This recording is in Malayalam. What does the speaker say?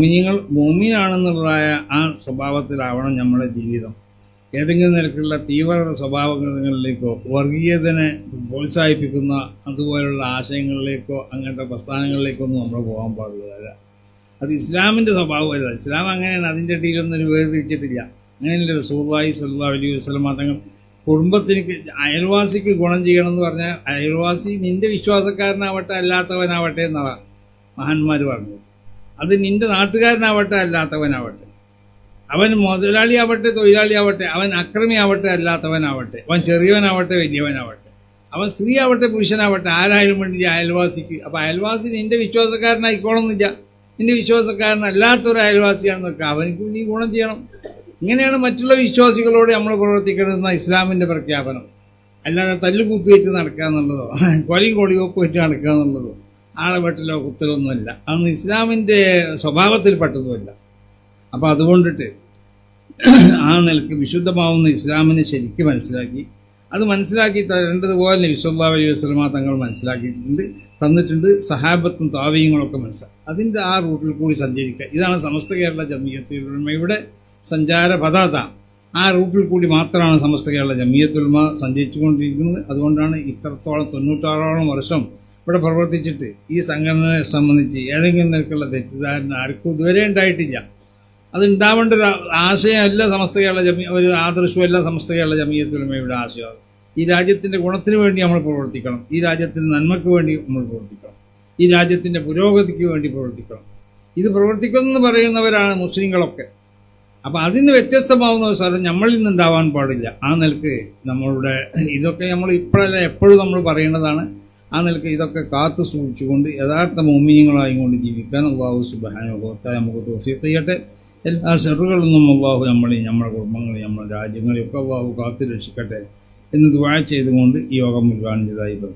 നിങ്ങൾ ഭൂമിയാണെന്നുള്ളതായ ആ സ്വഭാവത്തിലാവണം നമ്മുടെ ജീവിതം. ഏതെങ്കിലും നിരക്കുള്ള തീവ്ര സ്വഭാവങ്ങളിലേക്കോ വർഗീയതനെ പ്രോത്സാഹിപ്പിക്കുന്ന അതുപോലുള്ള ആശയങ്ങളിലേക്കോ അങ്ങനത്തെ പ്രസ്ഥാനങ്ങളിലേക്കോ ഒന്നും നമ്മൾ പോകാൻ പാടുള്ളതല്ല അത് ഇസ്ലാമിന്റെ സ്വഭാവമല്ല. ഇസ്ലാം അങ്ങനെയാണ്. അതിന്റെ ഇടയിലൊന്നും ഒരു വേർതിരിച്ചിട്ടില്ല അങ്ങനെയല്ല റസൂള്ളി സല്ലാ അലൈഹി വസ്ലം തങ്ങൾ കുടുംബത്തിന് അയൽവാസിക്ക് ഗുണം ചെയ്യണം എന്ന് പറഞ്ഞാൽ അയൽവാസി നിന്റെ വിശ്വാസക്കാരനാവട്ടെ അല്ലാത്തവനാവട്ടെ എന്നാണ് മഹാന്മാർ പറഞ്ഞത്. അത് നിന്റെ നാട്ടുകാരനാവട്ടെ അല്ലാത്തവനാവട്ടെ. അവൻ മുതലാളിയാവട്ടെ തൊഴിലാളിയാവട്ടെ അവൻ അക്രമിയാവട്ടെ അല്ലാത്തവനാവട്ടെ അവൻ ചെറിയവനാവട്ടെ വലിയവനാവട്ടെ. അവൻ സ്ത്രീ ആവട്ടെ പുരുഷനാവട്ടെ ആരായാലും വേണ്ടി അയൽവാസിക്ക്. അപ്പം അയൽവാസി നിന്റെ വിശ്വാസക്കാരനായിക്കോളുന്നില്ല നിന്റെ വിശ്വാസക്കാരനല്ലാത്തൊരു അയൽവാസിയാണെന്നൊക്കെ അവനക്ക് നീ ഗുണം ചെയ്യണം. ഇങ്ങനെയാണ് മറ്റുള്ള വിശ്വാസികളോട് നമ്മൾ പ്രവർത്തിക്കണമെന്ന ഇസ്ലാമിന്റെ പ്രഖ്യാപനം. അല്ലാതെ തല്ലുകൂത്തുവേറ്റ് നടക്കുക എന്നുള്ളതോ കൊലയും കൊടിയൊക്കെ വെച്ച് നടക്കുക എന്നുള്ളതോ ആളെ വെട്ടിലോ കുത്തലൊന്നുമല്ല. അതൊന്നും ഇസ്ലാമിന്റെ സ്വഭാവത്തിൽപ്പെട്ടതുമല്ല. അപ്പോൾ അതുകൊണ്ടിട്ട് ആ നിലയ്ക്ക് വിശുദ്ധമാവുന്ന ഇസ്ലാമിനെ ശരിക്കും മനസ്സിലാക്കി. അത് മനസ്സിലാക്കി തരേണ്ടതുപോലെ വിശ്വല്ലാ അലൈഹി വസല്ലമ തങ്ങൾ മനസ്സിലാക്കിയിട്ടുണ്ട് തന്നിട്ടുണ്ട് സഹാബത്തും താവീയങ്ങളൊക്കെ മനസ്സിലാക്കി. അതിന്റെ ആ റൂട്ടിൽ കൂടി സഞ്ചരിക്കുക. ഇതാണ് സമസ്ത കേരള ജമിയത്തുൽമയുടെ സഞ്ചാര പതാത ആ റൂട്ടിൽ കൂടി മാത്രമാണ് സമസ്ത കേരള ജമിയത്തുൽമ സഞ്ചരിച്ചുകൊണ്ടിരിക്കുന്നത്. അതുകൊണ്ടാണ് ഇത്രത്തോളം തൊണ്ണൂറ്റാറോളം വർഷം ഇവിടെ പ്രവർത്തിച്ചിട്ട് ഈ സംഘടനയെ സംബന്ധിച്ച് ഏതെങ്കിലും നിലക്കുള്ള തെറ്റിദ്ധാരണ ആർക്കും ഇതുവരെ ഉണ്ടായിട്ടില്ല. അത് ഉണ്ടാവേണ്ട ഒരു ആശയമല്ല സമസ്ത കേരള ജമി ഒരു ആദർശവും എല്ലാ സമസ്ത കേരള ജമീയത്തുലമയുടെ ആശയം ഈ രാജ്യത്തിന്റെ ഗുണത്തിന് വേണ്ടി നമ്മൾ പ്രവർത്തിക്കണം. ഈ രാജ്യത്തിന്റെ നന്മയ്ക്ക് വേണ്ടി നമ്മൾ പ്രവർത്തിക്കണം. ഈ രാജ്യത്തിന്റെ പുരോഗതിക്ക് വേണ്ടി പ്രവർത്തിക്കണം. ഇത് പ്രവർത്തിക്കുമെന്ന് പറയുന്നവരാണ് മുസ്ലിങ്ങളൊക്കെ. അപ്പൊ അതിന് വ്യത്യസ്തമാവുന്ന ഒരു സ്ഥലം നമ്മളിൽ നിന്ന് ഉണ്ടാവാൻ പാടില്ല. ആ നിലയ്ക്ക് നമ്മളുടെ ഇതൊക്കെ നമ്മൾ ഇപ്പോഴല്ല എപ്പോഴും നമ്മൾ പറയുന്നതാണ് ആ നിലയ്ക്ക് ഇതൊക്കെ കാത്തു സൂക്ഷിച്ചുകൊണ്ട് യഥാർത്ഥ മോമിനിയങ്ങളായും കൊണ്ട് ജീവിക്കാൻ അള്ളാഹു സുബാനുഭവത്തെ നമുക്ക് തോഫിയത്ത് ചെയ്യട്ടെ എല്ലാ ഷെറുകളിൽ നിന്നും അള്ളാഹു നമ്മളെയും നമ്മുടെ കുടുംബങ്ങളെയും നമ്മുടെ രാജ്യങ്ങളെയും ഒക്കെ അള്ളാഹു കാത്തു രക്ഷിക്കട്ടെ എന്ന് ദുവാ ചെയ്തുകൊണ്ട് ഈ യോഗം ഉദ്ഘാടനം ചെയ്തതായി പ്രഖ്യാപിച്ചു